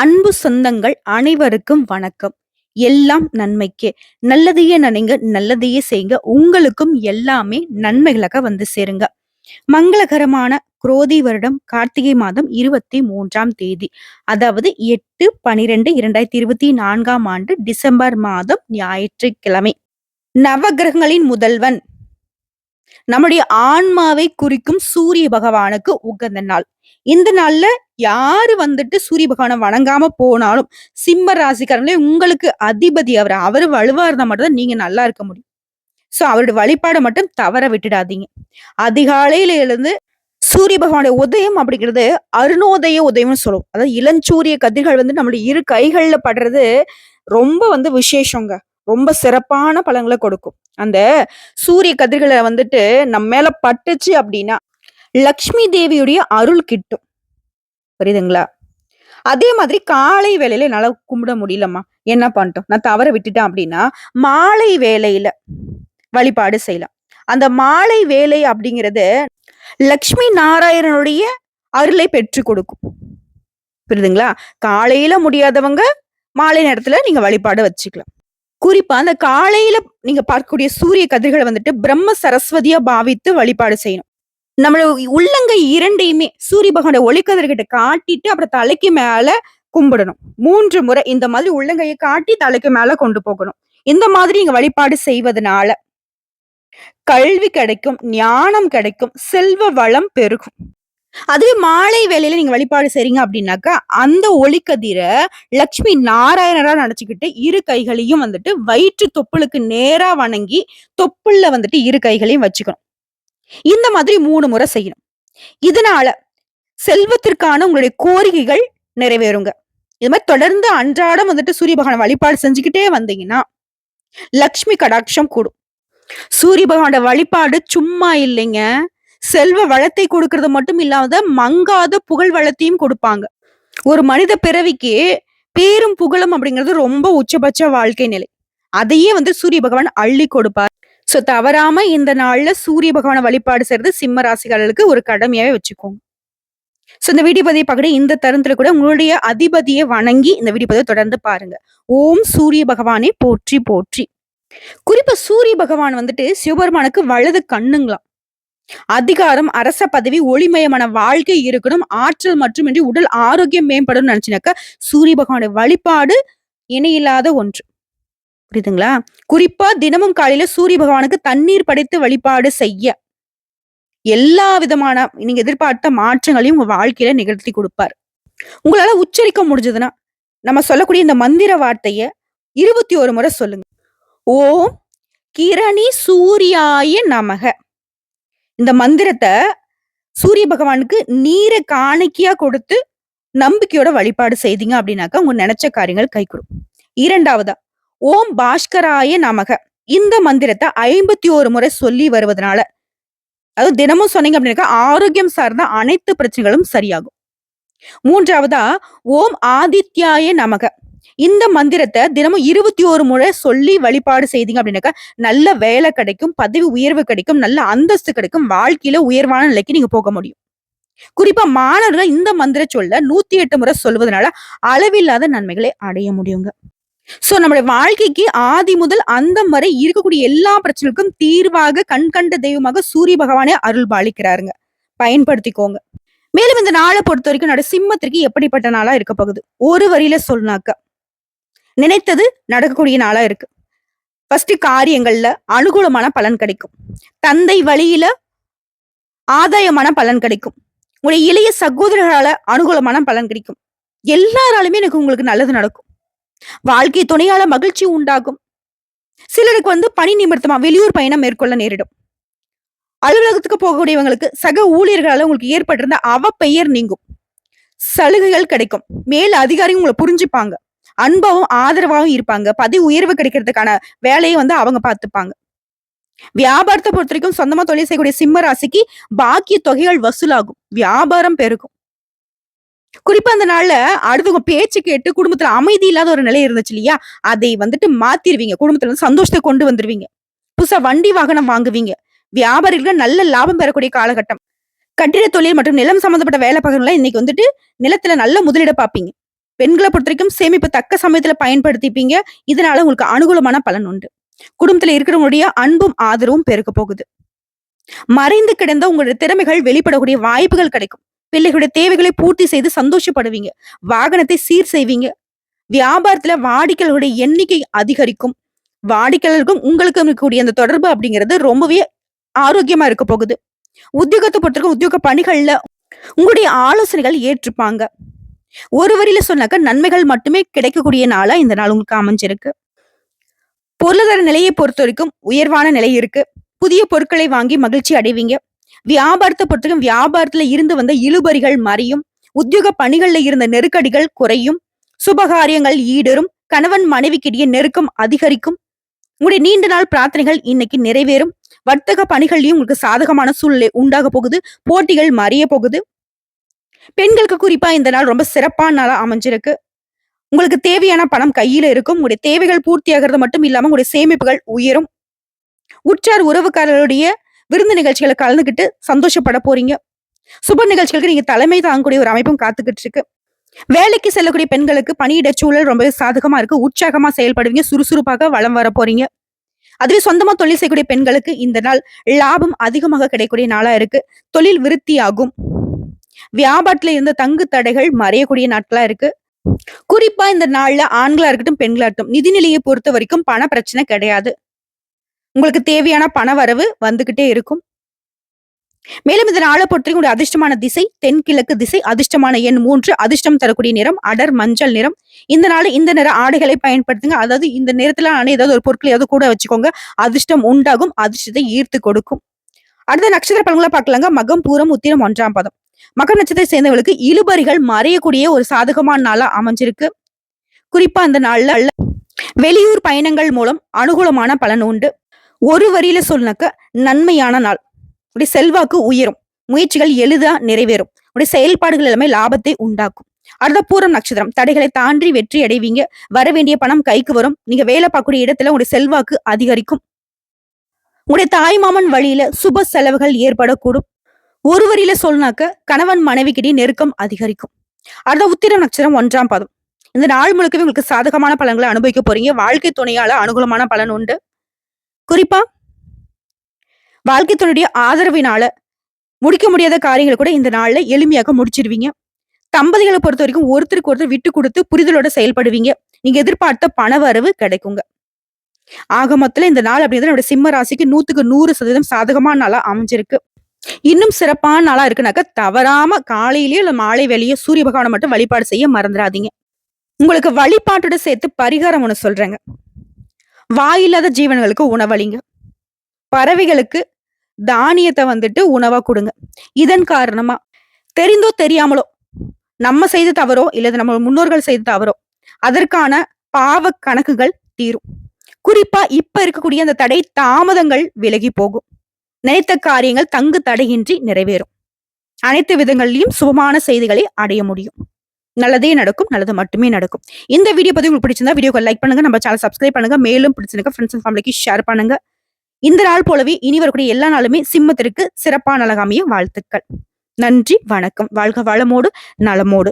அன்பு சொந்தங்கள் அனைவருக்கும் வணக்கம். எல்லாம் நன்மைக்கே. நல்லதையே நினைங்க, நல்லதையே செய்யுங்க. உங்களுக்கும் எல்லாமே நன்மைகளாக வந்து சேருங்க. மங்களகரமான குரோதி வருடம் கார்த்திகை மாதம் 23ஆம் தேதி. அதாவது 8/12/2024ஆம் ஆண்டு டிசம்பர் மாதம் ஞாயிற்றுக்கிழமை. நவக்கிரகங்களின் முதல்வன் நம்முடைய ஆன்மாவை குறிக்கும் சூரிய பகவானுக்கு உகந்த நாள். இந்த நாள்ல யாரு வந்துட்டு சூரிய பகவானை வணங்காம போனாலும், சிம்ம ராசிக்காரங்களே உங்களுக்கு அதிபதி அவர் அவரு வலுவா இருந்தா மட்டும் தான் நீங்க நல்லா இருக்க முடியும். சோ அவருடைய வழிபாடை மட்டும் தவற விட்டுடாதீங்க. அதிகாலையில எழுந்து சூரிய பகவானுடைய உதயம் அப்படிங்கிறது அருணோதய உதயம்னு சொல்லுவோம். அதாவது இளஞ்சூரிய கதிர்கள் வந்து நம்மளுடைய இரு கைகள்ல படுறது ரொம்ப வந்து விசேஷங்க. ரொம்ப சிறப்பான பலங்களை கொடுக்கும். அந்த சூரிய கதிர்களை வந்துட்டு நம்ம மேல பட்டுச்சு அப்படின்னா, லக்ஷ்மி தேவியுடைய அருள் கிட்டும். புரியுதுங்களா? அதே மாதிரி காலை வேலையில என்னால கும்பிட முடியலம்மா. என்ன பண்ணிட்டோம் நான் தவற விட்டுட்டேன் அப்படின்னா, மாலை வேலையில வழிபாடு செய்யலாம். அந்த மாலை வேலை அப்படிங்கிறது லக்ஷ்மி நாராயணனுடைய அருளை பெற்று கொடுக்கும். புரியுதுங்களா? காலையில முடியாதவங்க மாலை நேரத்துல நீங்க வழிபாடு வச்சுக்கலாம். குறிப்பா அந்த காலையில நீங்க பார்க்கக்கூடிய சூரிய கதிர்களை வந்துட்டு பிரம்ம சரஸ்வதியா பாவித்து வழிபாடு செய்யணும். நம்மளோட உள்ளங்கை இரண்டையுமே சூரிய பகவான ஒளிக்கதிர்கிட்ட காட்டிட்டு அப்புறம் தலைக்கு மேல கும்பிடணும். மூன்று முறை இந்த மாதிரி உள்ளங்கையை காட்டி தலைக்கு மேல கொண்டு போகணும். இந்த மாதிரி இங்க வழிபாடு செய்வதனால கல்வி கிடைக்கும், ஞானம் கிடைக்கும், செல்வ வளம் பெருகும். அதுவே மாலை வேளையில நீங்க வழிபாடு செய்றீங்க அப்படின்னாக்கா, அந்த ஒளிக்கதிரை லக்ஷ்மி நாராயணரா நினைச்சுக்கிட்டு இரு கைகளையும் வந்துட்டு வயிற்று தொப்புளுக்கு நேரா வணங்கி, தொப்புள்ள வந்துட்டு இரு கைகளையும் வச்சுக்கணும். இந்த மாதிரி மூணு முறை செய்யணும். இதனால செல்வத்திற்கான உங்களுடைய கோரிக்கைகள் நிறைவேறுங்க. இது மாதிரி தொடர்ந்து அன்றாடம் வந்துட்டு சூரிய பகவான வழிபாடு செஞ்சுக்கிட்டே வந்தீங்கன்னா, லக்ஷ்மி கடாட்சம் கூடும். சூரிய பகவானோட வழிபாடு சும்மா இல்லைங்க. செல்வ வளத்தை கொடுக்கிறது மட்டும் இல்லாத மங்காத புகழ் வளத்தையும் கொடுப்பாங்க. ஒரு மனித பிறவிக்கு பேரும் புகழும் அப்படிங்கிறது ரொம்ப உச்சபட்ச வாழ்க்கை நிலை. அதையே வந்து சூரிய பகவான் அள்ளி கொடுப்பார். ஸோ தவறாம இந்த நாள்ல சூரிய பகவான வழிபாடு செய்யறது சிம்ம ராசிகளுக்கு ஒரு கடமையாவே வச்சுக்கோங்க. ஸோ இந்த வீடியோ பதிவை பார்க்குற இந்த தருணத்துல கூட உங்களுடைய அதிபதியை வணங்கி இந்த வீடியோ பதிவை தொடர்ந்து பாருங்க. ஓம் சூரிய பகவானே போற்றி போற்றி. குறிப்பா சூரிய பகவான் வந்துட்டு சிவபெருமானுக்கு வலது கண்ணுங்களாம். அதிகாரம், அரச பதவி, ஒளிமயமான வாழ்க்கை இருக்கணும். ஆற்றல் மட்டுமின்றி உடல் ஆரோக்கியம் மேம்படணும்னு நினைச்சீனாக்கா, சூரிய பகவானுடைய வழிபாடு இணையில்லாத ஒன்று. புரியுதுங்களா? குறிப்பா தினமும் காலையில சூரிய பகவானுக்கு தண்ணீர் படைத்து வழிபாடு செய்ய, எல்லா விதமான நீங்க எதிர்பார்த்த மாற்றங்களையும் உங்க வாழ்க்கையில நிகழ்த்தி கொடுப்பார் உங்களால உச்சரிக்க முடிஞ்சதுன்னா, நம்ம சொல்லக்கூடிய இந்த மந்திர வார்த்தைய 21 முறை சொல்லுங்க. ஓம் கிரணி சூர்யாய நமக. இந்த மந்திரத்தை சூரிய பகவானுக்கு நீரை காணிக்கையா கொடுத்து நம்பிக்கையோட வழிபாடு செய்தீங்க அப்படின்னாக்கா, உங்க நினைச்ச காரியங்கள் கைகூடும். இரண்டாவதா ஓம் பாஸ்கராய நமக. இந்த மந்திரத்தை ஐம்பத்தி ஒரு முறை சொல்லி வருவதனால, அதாவது தினமும் சொன்னீங்க அப்படின்னாக்கா, ஆரோக்கியம் சார்ந்த அனைத்து பிரச்சனைகளும் சரியாகும். மூன்றாவதா ஓம் ஆதித்யாய நமக. இந்த மந்திரத்தை தினமும் 21 முறை சொல்லி வழிபாடு செய்தீங்க அப்படின்னாக்கா, நல்ல வேலை கிடைக்கும், பதவி உயர்வு கிடைக்கும், நல்ல அந்தஸ்து கிடைக்கும், வாழ்க்கையில உயர்வான நிலைக்கு நீங்க போக முடியும். குறிப்பா மாணவர்கள் இந்த மந்திர சொல்ல 108 முறை சொல்வதனால அளவில்லாத நன்மைகளை அடைய முடியுங்க. சோ நம்முடைய வாழ்க்கைக்கு ஆதி முதல் அந்தம் வரை இருக்கக்கூடிய எல்லா பிரச்சனைக்கும் தீர்வாக கண்கண்ட தெய்வமாக சூரிய பகவானே அருள் பாலிக்கிறாருங்க. பயன்படுத்திக்கோங்க. மேலும் இந்த நாள பொறுத்தவரைக்கும் நட சிம்மத்திற்கு எப்படிப்பட்ட நாளா இருக்க போகுது? ஒரு வரியில சொன்னாக்க, நினைத்தது நடக்கக்கூடிய நாளா இருக்கு. ஃபர்ஸ்ட் காரியங்கள்ல அனுகூலமான பலன் கிடைக்கும். தந்தை வழியில ஆதாயமான பலன் கிடைக்கும். உங்களுடைய இளைய சகோதரர்களால அனுகூலமான பலன் கிடைக்கும். எல்லாராலுமே எனக்கு உங்களுக்கு நல்லது நடக்கும். வாழ்க்கை துணையால மகிழ்ச்சி உண்டாகும். சிலருக்கு வந்து பணி நிமித்தமா வெளியூர் பயணம் மேற்கொள்ள நேரிடும். அலுவலகத்துக்கு போகக்கூடியவங்களுக்கு சக ஊழியர்களால உங்களுக்கு ஏற்பட்டிருந்த பெயர் நீங்கும். சலுகைகள் கிடைக்கும். மேல் அதிகாரி உங்களை புரிஞ்சுப்பாங்க. அன்பாவும், ஆதரவாவும் இருப்பாங்க. பதவி உயர்வு கிடைக்கிறதுக்கான வேலையை வந்து அவங்க பார்த்துப்பாங்க. பொறுத்த வரைக்கும் சொந்தமா தொழில் செய்யக்கூடிய சிம்ம ராசிக்கு பாக்கிய தொகைகள் வசூலாகும். வியாபாரம் பெருகும். குறிப்பா அந்த நாள்ல அடுத்தவங்க பேச்சு கேட்டு குடும்பத்துல அமைதி இல்லாத ஒரு நிலை இருந்துச்சு இல்லையா? அதை வந்துட்டு மாத்திருவீங்க. குடும்பத்துல வந்து சந்தோஷத்தை கொண்டு வந்துருவீங்க. புதுசா வண்டி வாகனம் வாங்குவீங்க. வியாபாரிகள் நல்ல லாபம் பெறக்கூடிய காலகட்டம். கட்டிட தொழில் மற்றும் நிலம் சம்பந்தப்பட்ட வேலை பார்க்கறவங்கலாம் இன்னைக்கு வந்துட்டு நிலத்துல நல்ல முதலீட பார்ப்பீங்க. பெண்களை பொறுத்த வரைக்கும் சேமிப்பு தக்க சமயத்துல பயன்படுத்திப்பீங்க இதனால உங்களுக்கு அனுகூலமான பலன் உண்டு குடும்பத்துல இருக்கிறவங்களுடைய அன்பும் ஆதரவும் பெருக்க போகுது மறைந்து கிடந்த உங்களுடைய திறமைகள் வெளிப்படக்கூடிய வாய்ப்புகள் கிடைக்கும் பிள்ளைகளுடைய தேவைகளை பூர்த்தி செய்து சந்தோஷப்படுவீங்க. வாகனத்தை சீர் செய்வீங்க. வியாபாரத்துல வாடிக்கையாளர்களுடைய எண்ணிக்கை அதிகரிக்கும். வாடிக்கையாளருக்கும் உங்களுக்கு இருக்கக்கூடிய அந்த தொடர்பு அப்படிங்கிறது ரொம்பவே ஆரோக்கியமா இருக்க போகுது. உத்தியோகத்தை பொறுத்தவரைக்கும் உத்தியோக பணிகள்ல உங்களுடைய ஆலோசனைகள் ஏற்றுப்பாங்க ஒரு வரியில சொன்னாக்க நன்மைகள் மட்டுமே கிடைக்கக்கூடிய நாளா இந்த நாள் உங்களுக்கு அமைஞ்சிருக்கு. பொருளாதார நிலையை பொறுத்த வரைக்கும் உயர்வான நிலை இருக்கு. புதிய பொருட்களை வாங்கி மகிழ்ச்சி அடைவீங்க. வியாபாரத்தை பொறுத்தவரைக்கும் வியாபாரத்துல இருந்து வந்த இழுபறிகள் மறையும் உத்தியோக பணிகள்ல இருந்த நெருக்கடிகள் குறையும் சுபகாரியங்கள் ஈடரும் கணவன் மனைவிக்கிடையே நெருக்கம் அதிகரிக்கும். உங்களுடைய நீண்ட நாள் பிரார்த்தனைகள் இன்னைக்கு நிறைவேறும். வர்த்தக பணிகள்லயும் உங்களுக்கு சாதகமான சூழ்நிலை உண்டாக போகுது. போட்டிகள் மறைய போகுது. பெண்களுக்கு குறிப்பா இந்த நாள் ரொம்ப சிறப்பான நாளா அமைஞ்சிருக்கு. உங்களுக்கு தேவையான பணம் கையில இருக்கும். உங்களுடைய தேவைகள் பூர்த்தியாகிறது மட்டும் இல்லாம உங்களுடைய சேமிப்புகள் உயரும். உற்றார் உறவுக்காரர்களுடைய விருந்து நிகழ்ச்சிகளை கலந்துக்கிட்டு சந்தோஷப்பட போறீங்க. சுப நிகழ்ச்சிகளுக்கு நீங்க தலைமை தாங்கக்கூடிய ஒரு அமைப்பும் காத்துக்கிட்டு இருக்கு வேலைக்கு செல்லக்கூடிய பெண்களுக்கு பணியிட சூழல் ரொம்ப சாதகமா இருக்கு. உற்சாகமா செயல்படுவீங்க. சுறுசுறுப்பாக வளம் வர போறீங்க. அதுவே சொந்தமா தொழில் செய்யக்கூடிய பெண்களுக்கு இந்த நாள் லாபம் அதிகமாக கிடைக்கக்கூடிய நாளா இருக்கு. தொழில் விருத்தியாகும். வியாபாரத்துல இருந்த தங்கு தடைகள் மறையக்கூடிய நாட்களா இருக்கு. குறிப்பா இந்த நாள்ல ஆண்களா இருக்கட்டும் பெண்களா இருக்கட்டும் நிதிநிலையை பொறுத்த வரைக்கும் பண பிரச்சனை கிடையாது. உங்களுக்கு தேவையான பண வரவு வந்துகிட்டே இருக்கும். மேலும் இந்த நாளை பொறுத்தவரைக்கும் உங்களுடைய அதிர்ஷ்டமான திசை தென்கிழக்கு திசை அதிர்ஷ்டமான எண் மூன்று அதிர்ஷ்டம் தரக்கூடிய நிறம் அடர் மஞ்சள் நிறம். இந்த நாள் இந்த நிற ஆடைகளை பயன்படுத்துங்க. அதாவது இந்த நேரத்துல ஆன ஏதாவது ஒரு பொருட்கள் ஏதாவது கூட வச்சுக்கோங்க. அதிர்ஷ்டம் உண்டாகும். அதிர்ஷ்டத்தை ஈர்த்து கொடுக்கும். அடுத்த நட்சத்திர பலன்களை பார்க்கலாங்க. மகம் பூரம் உத்திரம் ஒன்றாம் பதம். மக நட்சத்திர சேர்ந்தவர்களுக்கு இழுபறிகள் மறையக்கூடிய ஒரு சாதகமான நாளா அமைஞ்சிருக்கு. குறிப்பா அந்த நாள்ல வெளியூர் பயணங்கள் மூலம் அனுகூலமான பலன் உண்டு. ஒரு வரியில சொன்னாக்க நன்மையான நாள். உடைய செல்வாக்கு உயரும். முயற்சிகள் எளிதா நிறைவேறும். உடைய செயல்பாடுகள் எல்லாமே லாபத்தை உண்டாக்கும். அடுத்த பூரம் நட்சத்திரம். தடைகளை தாண்டி வெற்றி அடைவீங்க. வர வேண்டிய பணம் கைக்கு வரும். நீங்க வேலை பார்க்கக்கூடிய இடத்துல உங்களுடைய செல்வாக்கு அதிகரிக்கும். உங்களுடைய தாய்மாமன் வழியில சுப செலவுகள் ஏற்படக்கூடும். ஒரு வரியில சொன்னாக்க கணவன் மனைவிக்கிடையே நெருக்கம் அதிகரிக்கும். அடுத்த உத்திரம் நட்சத்திரம் ஒன்றாம் பதம். இந்த நாள் முழுக்கவே உங்களுக்கு சாதகமான பலன்களை அனுபவிக்க போறீங்க. வாழ்க்கை துணையால அனுகூலமான பலன் உண்டு. குறிப்பா வாழ்க்கை ஆதரவினால முடிக்க முடியாத காரியங்களை கூட இந்த நாள்ல எளிமையாக முடிச்சிருவீங்க. தம்பதிகளை பொறுத்த வரைக்கும் ஒருத்தருக்கு ஒருத்தர் விட்டு கொடுத்து புரிதலோட செயல்படுவீங்க. நீங்க எதிர்பார்த்த பண வரவு கிடைக்குங்க. ஆக மொத்தத்துல இந்த நாள் அப்படிங்கிறது நம்முடைய சிம்ம ராசிக்கு நூத்துக்கு நூறு சதவீதம் சாதகமான நாளா அமைஞ்சிருக்கு. இன்னும் சிறப்பான நாளா இருக்குனாக்க தவறாம காலையிலயோ இல்ல மாலை வேலையோ சூரிய பகவானை மட்டும் வழிபாடு செய்ய மறந்துடாதீங்க உங்களுக்கு வழிபாட்டோட சேர்த்து பரிகாரம் ஒண்ணு சொல்றேங்க. வாயில்லாத ஜீவன்களுக்கு உணவளிங்க. பறவைகளுக்கு தானியத்தை வந்துட்டு உணவா கொடுங்க. இதன் காரணமா தெரிந்தோ தெரியாமலோ நம்ம செய்த தவறோ இல்லது நம்ம முன்னோர்கள் செய்த தவறோ அதற்கான பாவ கணக்குகள் தீரும். குறிப்பா இப்ப இருக்கக்கூடிய அந்த தடை தாமதங்கள் விலகி போகும். நினைத்த காரியங்கள் தங்கு தடையின்றி நிறைவேறும். அனைத்து விதங்களிலும் சுபமான செய்திகளை அடைய முடியும். நல்லதே நடக்கும் நல்லது மட்டுமே நடக்கும். இந்த வீடியோ பதிவு உங்களுக்கு பிடிச்சிருந்தா வீடியோக்கு லைக் பண்ணுங்க நம்ம சேனல் சப்ஸ்கிரைப் பண்ணுங்க மேலும் பிடிச்சிருக்க ஃப்ரெண்ட்ஸ் அண்ட் ஃபேமிலிக்கு ஷேர் பண்ணுங்க. இந்த நாள் போலவே இனி வரக்கூடிய எல்லா நாளுமே சிம்மத்திற்கு சிறப்பான அழகாமிய வாழ்த்துக்கள். நன்றி வணக்கம். வாழ்க வளமோடு நலமோடு.